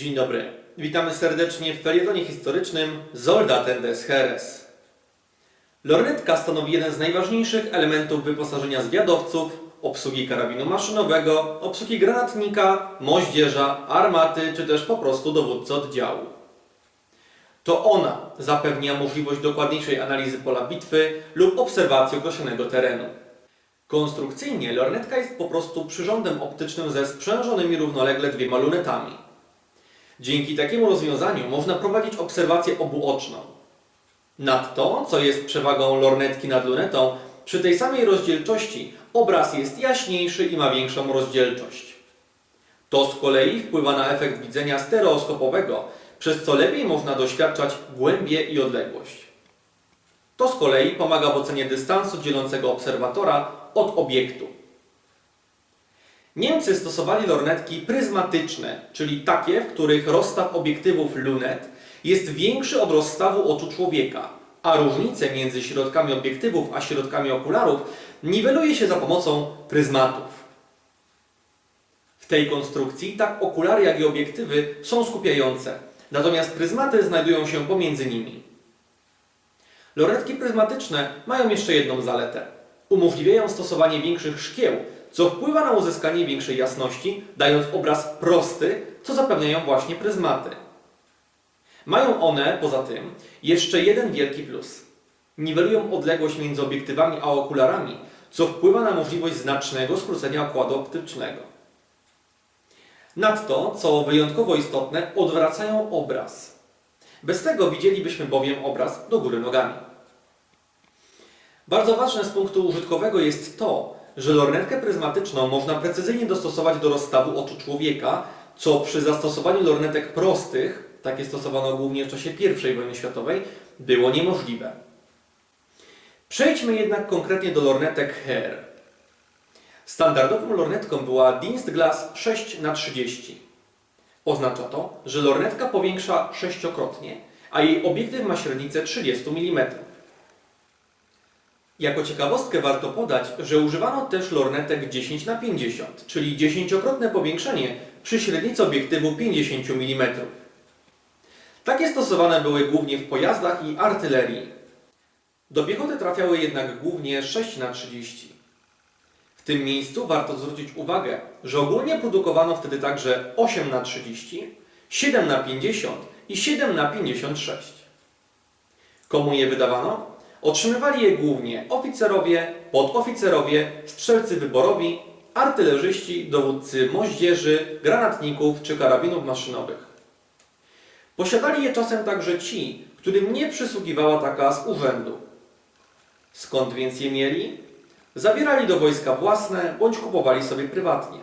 Dzień dobry. Witamy serdecznie w felietonie historycznym Soldaten des Heeres. Lornetka stanowi jeden z najważniejszych elementów wyposażenia zwiadowców, obsługi karabinu maszynowego, obsługi granatnika, moździerza, armaty czy też po prostu dowódcy oddziału. To ona zapewnia możliwość dokładniejszej analizy pola bitwy lub obserwacji określonego terenu. Konstrukcyjnie lornetka jest po prostu przyrządem optycznym ze sprzężonymi równolegle dwiema lunetami. Dzięki takiemu rozwiązaniu można prowadzić obserwację obuoczną. Nadto, co jest przewagą lornetki nad lunetą, przy tej samej rozdzielczości obraz jest jaśniejszy i ma większą rozdzielczość. To z kolei wpływa na efekt widzenia stereoskopowego, przez co lepiej można doświadczać głębię i odległość. To z kolei pomaga w ocenie dystansu dzielącego obserwatora od obiektu. Niemcy stosowali lornetki pryzmatyczne, czyli takie, w których rozstaw obiektywów lunet jest większy od rozstawu oczu człowieka, a różnice między środkami obiektywów a środkami okularów niweluje się za pomocą pryzmatów. W tej konstrukcji tak okulary, jak i obiektywy są skupiające, natomiast pryzmaty znajdują się pomiędzy nimi. Lornetki pryzmatyczne mają jeszcze jedną zaletę. Umożliwiają stosowanie większych szkieł, co wpływa na uzyskanie większej jasności, dając obraz prosty, co zapewniają właśnie pryzmaty. Mają one, poza tym, jeszcze jeden wielki plus. Niwelują odległość między obiektywami a okularami, co wpływa na możliwość znacznego skrócenia okładu optycznego. Nadto, co wyjątkowo istotne, odwracają obraz. Bez tego widzielibyśmy bowiem obraz do góry nogami. Bardzo ważne z punktu użytkowego jest to, że lornetkę pryzmatyczną można precyzyjnie dostosować do rozstawu oczu człowieka, co przy zastosowaniu lornetek prostych, takie stosowano głównie w czasie I wojny światowej, było niemożliwe. Przejdźmy jednak konkretnie do lornetek Heer. Standardową lornetką była Dienstglas 6x30. Oznacza to, że lornetka powiększa sześciokrotnie, a jej obiektyw ma średnicę 30 mm. Jako ciekawostkę warto podać, że używano też lornetek 10 na 50, czyli dziesięciokrotne powiększenie przy średnicy obiektywu 50 mm. Takie stosowane były głównie w pojazdach i artylerii. Do piechoty trafiały jednak głównie 6 na 30. W tym miejscu warto zwrócić uwagę, że ogólnie produkowano wtedy także 8 na 30, 7 na 50 i 7 na 56. Komu je wydawano? Otrzymywali je głównie oficerowie, podoficerowie, strzelcy wyborowi, artylerzyści, dowódcy moździerzy, granatników czy karabinów maszynowych. Posiadali je czasem także ci, którym nie przysługiwała taka z urzędu. Skąd więc je mieli? Zabierali do wojska własne bądź kupowali sobie prywatnie.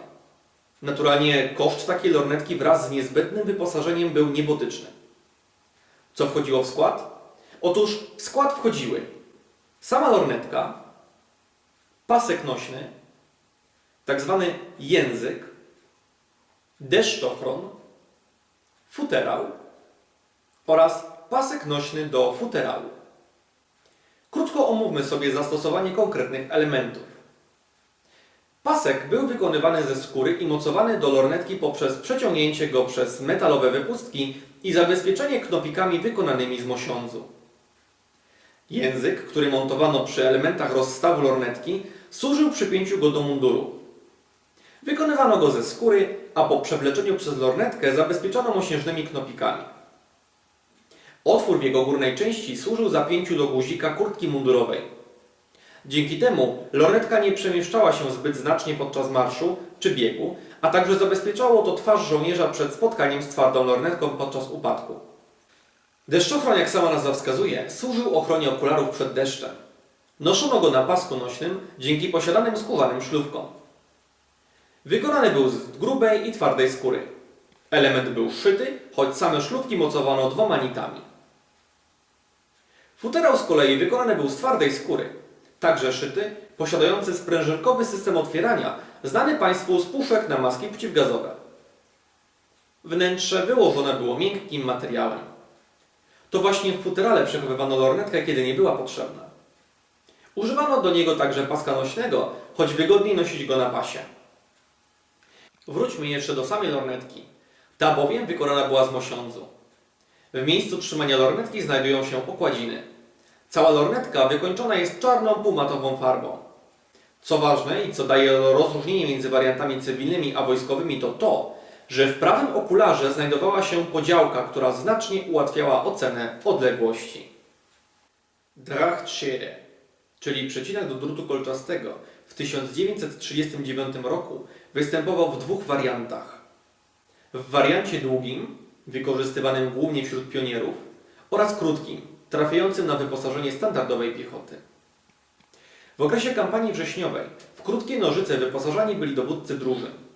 Naturalnie koszt takiej lornetki wraz z niezbędnym wyposażeniem był niebotyczny. Co wchodziło w skład? Otóż w skład wchodziły sama lornetka, pasek nośny, tak zwany język, deszczochron, futerał oraz pasek nośny do futerału. Krótko omówmy sobie zastosowanie konkretnych elementów. Pasek był wykonywany ze skóry i mocowany do lornetki poprzez przeciągnięcie go przez metalowe wypustki i zabezpieczenie knopikami wykonanymi z mosiądzu. Język, który montowano przy elementach rozstawu lornetki, służył przypięciu go do munduru. Wykonywano go ze skóry, a po przewleczeniu przez lornetkę zabezpieczano mosiężnymi knopikami. Otwór w jego górnej części służył zapięciu do guzika kurtki mundurowej. Dzięki temu lornetka nie przemieszczała się zbyt znacznie podczas marszu czy biegu, a także zabezpieczało to twarz żołnierza przed spotkaniem z twardą lornetką podczas upadku. Deszczochron, jak sama nazwa wskazuje, służył ochronie okularów przed deszczem. Noszono go na pasku nośnym dzięki posiadanym skórzanym szlówkom. Wykonany był z grubej i twardej skóry. Element był szyty, choć same szlówki mocowano dwoma nitami. Futerał z kolei wykonany był z twardej skóry, także szyty, posiadający sprężynkowy system otwierania, znany Państwu z puszek na maski przeciwgazowe. Wnętrze wyłożone było miękkim materiałem. To właśnie w futerale przechowywano lornetkę, kiedy nie była potrzebna. Używano do niego także paska nośnego, choć wygodniej nosić go na pasie. Wróćmy jeszcze do samej lornetki. Ta bowiem wykonana była z mosiądzu. W miejscu trzymania lornetki znajdują się okładziny. Cała lornetka wykończona jest czarną półmatową farbą. Co ważne i co daje rozróżnienie między wariantami cywilnymi a wojskowymi to to, że w prawym okularze znajdowała się podziałka, która znacznie ułatwiała ocenę odległości. Drachtschere, czyli przecinak do drutu kolczastego, w 1939 roku występował w dwóch wariantach. W wariancie długim, wykorzystywanym głównie wśród pionierów, oraz krótkim, trafiającym na wyposażenie standardowej piechoty. W okresie kampanii wrześniowej w krótkie nożyce wyposażani byli dowódcy drużyn.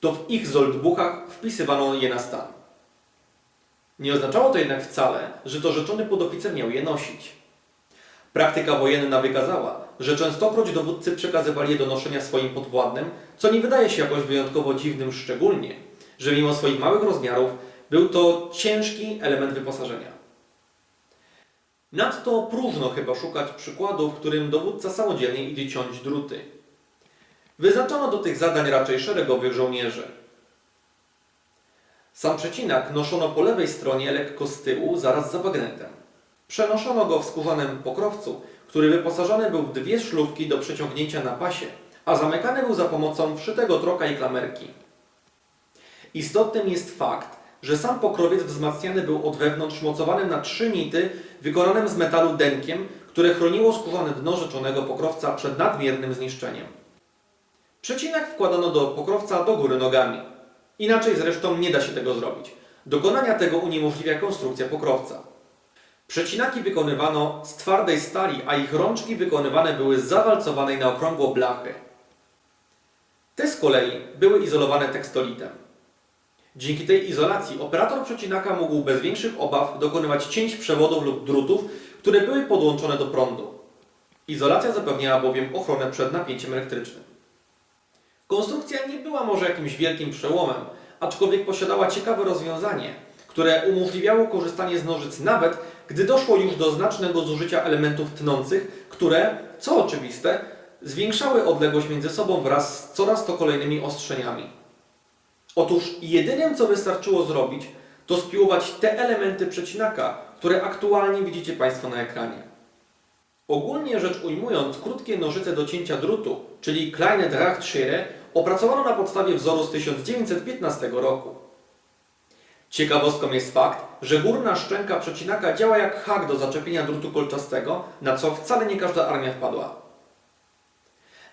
To w ich zoldbuchach wpisywano je na stan. Nie oznaczało to jednak wcale, że to rzeczony podoficer miał je nosić. Praktyka wojenna wykazała, że częstokroć dowódcy przekazywali je do noszenia swoim podwładnym, co nie wydaje się jakoś wyjątkowo dziwnym szczególnie, że mimo swoich małych rozmiarów był to ciężki element wyposażenia. Nadto próżno chyba szukać przykładu, w którym dowódca samodzielnie idzie ciąć druty. Wyznaczono do tych zadań raczej szeregowych żołnierzy. Sam przecinak noszono po lewej stronie lekko z tyłu, zaraz za bagnetem. Przenoszono go w skórzanym pokrowcu, który wyposażony był w dwie szlówki do przeciągnięcia na pasie, a zamykany był za pomocą wszytego troka i klamerki. Istotnym jest fakt, że sam pokrowiec wzmacniany był od wewnątrz mocowanym na trzy nity wykonanym z metalu denkiem, które chroniło skórzane dno rzeczonego pokrowca przed nadmiernym zniszczeniem. Przecinak wkładano do pokrowca do góry nogami. Inaczej zresztą nie da się tego zrobić. Dokonania tego uniemożliwia konstrukcja pokrowca. Przecinaki wykonywano z twardej stali, a ich rączki wykonywane były z zawalcowanej na okrągło blachy. Te z kolei były izolowane tekstolitem. Dzięki tej izolacji operator przecinaka mógł bez większych obaw dokonywać cięć przewodów lub drutów, które były podłączone do prądu. Izolacja zapewniała bowiem ochronę przed napięciem elektrycznym. Konstrukcja nie była może jakimś wielkim przełomem, aczkolwiek posiadała ciekawe rozwiązanie, które umożliwiało korzystanie z nożyc nawet, gdy doszło już do znacznego zużycia elementów tnących, które, co oczywiste, zwiększały odległość między sobą wraz z coraz to kolejnymi ostrzeniami. Otóż jedynym, co wystarczyło zrobić, to spiłować te elementy przecinaka, które aktualnie widzicie Państwo na ekranie. Ogólnie rzecz ujmując, krótkie nożyce do cięcia drutu, czyli Kleine Drahtschere, opracowano na podstawie wzoru z 1915 roku. Ciekawostką jest fakt, że górna szczęka przecinaka działa jak hak do zaczepienia drutu kolczastego, na co wcale nie każda armia wpadła.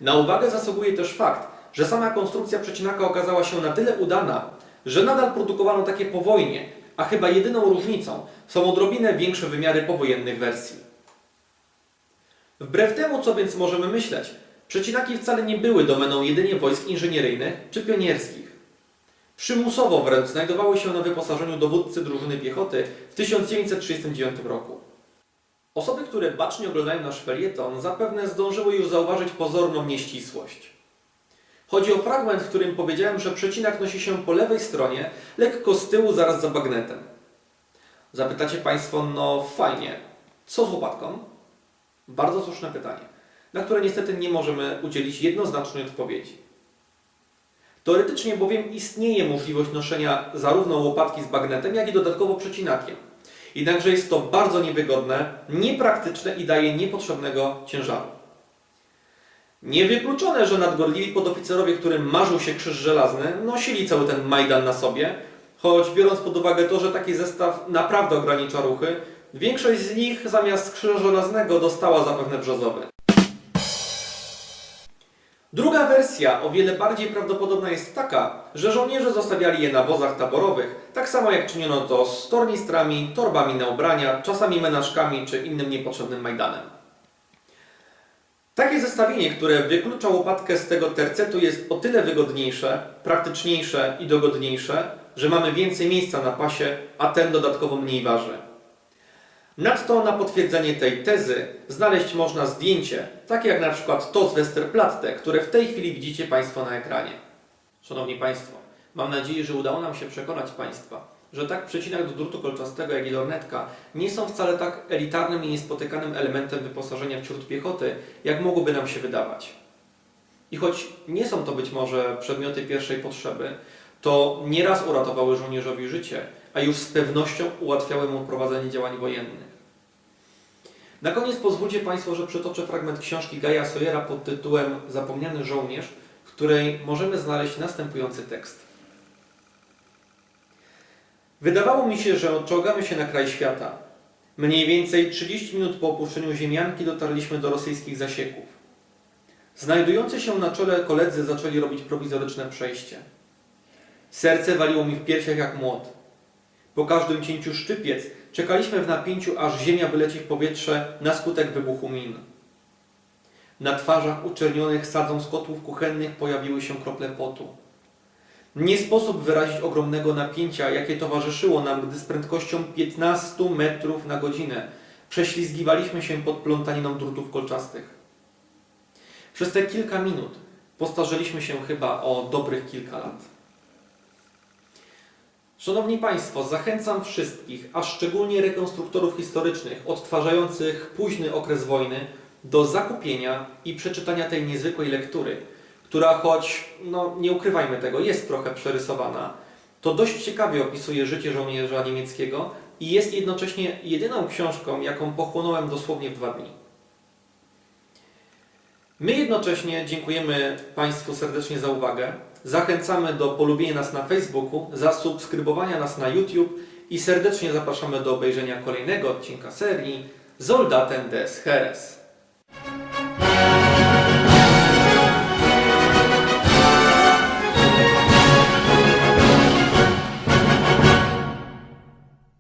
Na uwagę zasługuje też fakt, że sama konstrukcja przecinaka okazała się na tyle udana, że nadal produkowano takie po wojnie, a chyba jedyną różnicą są odrobinę większe wymiary powojennych wersji. Wbrew temu, co więc możemy myśleć, przecinaki wcale nie były domeną jedynie wojsk inżynieryjnych czy pionierskich. Przymusowo wręcz znajdowały się na wyposażeniu dowódcy drużyny piechoty w 1939 roku. Osoby, które bacznie oglądają nasz felieton, zapewne zdążyły już zauważyć pozorną nieścisłość. Chodzi o fragment, w którym powiedziałem, że przecinak nosi się po lewej stronie, lekko z tyłu, zaraz za bagnetem. Zapytacie Państwo, no fajnie, co z łopatką? Bardzo słuszne pytanie, na które niestety nie możemy udzielić jednoznacznej odpowiedzi. Teoretycznie bowiem istnieje możliwość noszenia zarówno łopatki z bagnetem, jak i dodatkowo przecinakiem. Jednakże jest to bardzo niewygodne, niepraktyczne i daje niepotrzebnego ciężaru. Niewykluczone, że nadgorliwi podoficerowie, którym marzył się krzyż żelazny, nosili cały ten Majdan na sobie, choć biorąc pod uwagę to, że taki zestaw naprawdę ogranicza ruchy, większość z nich zamiast krzyża żelaznego dostała zapewne brzozowy. Druga wersja, o wiele bardziej prawdopodobna jest taka, że żołnierze zostawiali je na wozach taborowych, tak samo jak czyniono to z tornistrami, torbami na ubrania, czasami menażkami czy innym niepotrzebnym majdanem. Takie zestawienie, które wyklucza łopatkę z tego tercetu jest o tyle wygodniejsze, praktyczniejsze i dogodniejsze, że mamy więcej miejsca na pasie, a ten dodatkowo mniej waży. Nadto na potwierdzenie tej tezy znaleźć można zdjęcie, takie jak na przykład to z Westerplatte, które w tej chwili widzicie Państwo na ekranie. Szanowni Państwo, mam nadzieję, że udało nam się przekonać Państwa, że tak przecinak do drutu kolczastego jak i lornetka nie są wcale tak elitarnym i niespotykanym elementem wyposażenia wśród piechoty, jak mogłoby nam się wydawać. I choć nie są to być może przedmioty pierwszej potrzeby, to nieraz uratowały żołnierzowi życie, a już z pewnością ułatwiały mu prowadzenie działań wojennych. Na koniec pozwólcie Państwo, że przytoczę fragment książki Gaja Sawyera pod tytułem Zapomniany żołnierz, w której możemy znaleźć następujący tekst. Wydawało mi się, że czołgamy się na kraj świata. Mniej więcej 30 minut po opuszczeniu ziemianki dotarliśmy do rosyjskich zasieków. Znajdujący się na czele koledzy zaczęli robić prowizoryczne przejście. Serce waliło mi w piersiach jak młot. Po każdym cięciu szczypiec czekaliśmy w napięciu, aż ziemia wyleci w powietrze na skutek wybuchu min. Na twarzach uczernionych sadzą z kotłów kuchennych pojawiły się krople potu. Nie sposób wyrazić ogromnego napięcia, jakie towarzyszyło nam, gdy z prędkością 15 metrów na godzinę prześlizgiwaliśmy się pod plątaniną drutów kolczastych. Przez te kilka minut postarzyliśmy się chyba o dobrych kilka lat. Szanowni Państwo, zachęcam wszystkich, a szczególnie rekonstruktorów historycznych odtwarzających późny okres wojny, do zakupienia i przeczytania tej niezwykłej lektury, która choć, no nie ukrywajmy tego, jest trochę przerysowana, to dość ciekawie opisuje życie żołnierza niemieckiego i jest jednocześnie jedyną książką, jaką pochłonąłem dosłownie w dwa dni. My jednocześnie dziękujemy Państwu serdecznie za uwagę. Zachęcamy do polubienia nas na Facebooku, zasubskrybowania nas na YouTube i serdecznie zapraszamy do obejrzenia kolejnego odcinka serii Soldaten des Heeres.